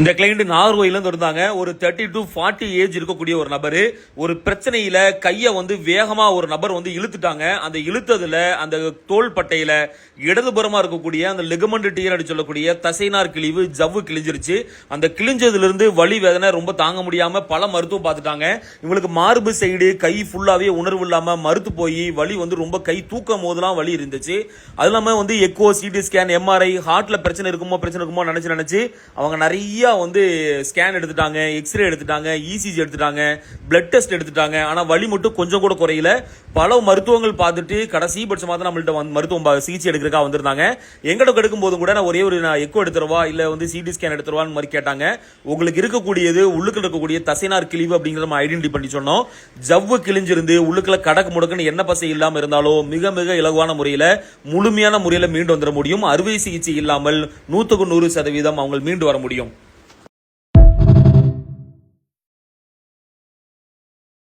இந்த கிளைண்ட் நாகர்கோயிலேருந்து இருந்தாங்க ஒரு தேர்ட்டி டு ஃபார்ட்டி ஏஜ் இருக்கக்கூடிய ஒரு நபர். ஒரு பிரச்சனையில கையை வந்து வேகமா ஒரு நபர் வந்து இழுத்துட்டாங்க. அந்த இழுத்ததுல அந்த தோல் பட்டையில இடதுபுறமா இருக்கக்கூடிய அந்த லிகமெண்ட் டீர் சொல்லக்கூடிய தசைநார் கிழிவு ஜவ்வு கிழிஞ்சிருச்சு. அந்த கிழிஞ்சதுலேருந்து வலி வேதனை ரொம்ப தாங்க முடியாம பல மருத்துவம் பார்த்துட்டாங்க. இவங்களுக்கு மார்பு சைடு கை ஃபுல்லாவே உணர்வு இல்லாம மறுத்து போய் வலி வந்து ரொம்ப கை தூக்கும் போதெல்லாம் வலி இருந்துச்சு. அது இல்லாமல் வந்து எக்கோ சிடி ஸ்கேன் எம்ஆர்ஐ ஹார்ட்ல பிரச்சனை இருக்குமோ பிரச்சனை இருக்குமோ நினைச்சு நினைச்சு அவங்க நிறைய வந்து ஸ்கேன் எடுத்துட்டாங்க எக்ஸ்ரே எடுத்துட்டாங்க இசிஜி எடுத்துட்டாங்க பிளட் டெஸ்ட் எடுத்துட்டாங்க. ஆனா வலி மட்டும் கொஞ்சம் கூட குறையல. பல மருத்துவங்கள் பார்த்துட்டு கடைசி பட்சமாக தான் நம்மள்ட்ட வந்து மருத்துவம் சிகிச்சை எடுக்கிறக்கா வந்திருந்தாங்க. எங்கிட்ட எடுக்கும் போதும் கூட நான் ஒரே ஒரு நான் எக்கோ எடுத்துருவா இல்ல வந்து சிடி ஸ்கேன் எடுத்துருவான்னு மாதிரி கேட்டாங்க. உங்களுக்கு இருக்கக்கூடியது உள்ளுக்கு இருக்கக்கூடிய தசைனார் கிழிவு அப்படிங்கிறத நம்ம ஐடென்டி பண்ணி சொன்னோம். ஜவ்வு கிழிஞ்சிருந்து உள்ளுக்குள்ள கடக்கு முடக்குன்னு என்ன பசை இல்லாமல் இருந்தாலும் மிக மிக இலகுவான முறையில் முழுமையான முறையில் மீண்டு வந்துட முடியும். அறுவை சிகிச்சை இல்லாமல் நூற்றுக்கு நூறு சதவீதம் அவங்க மீண்டு வர முடியும்.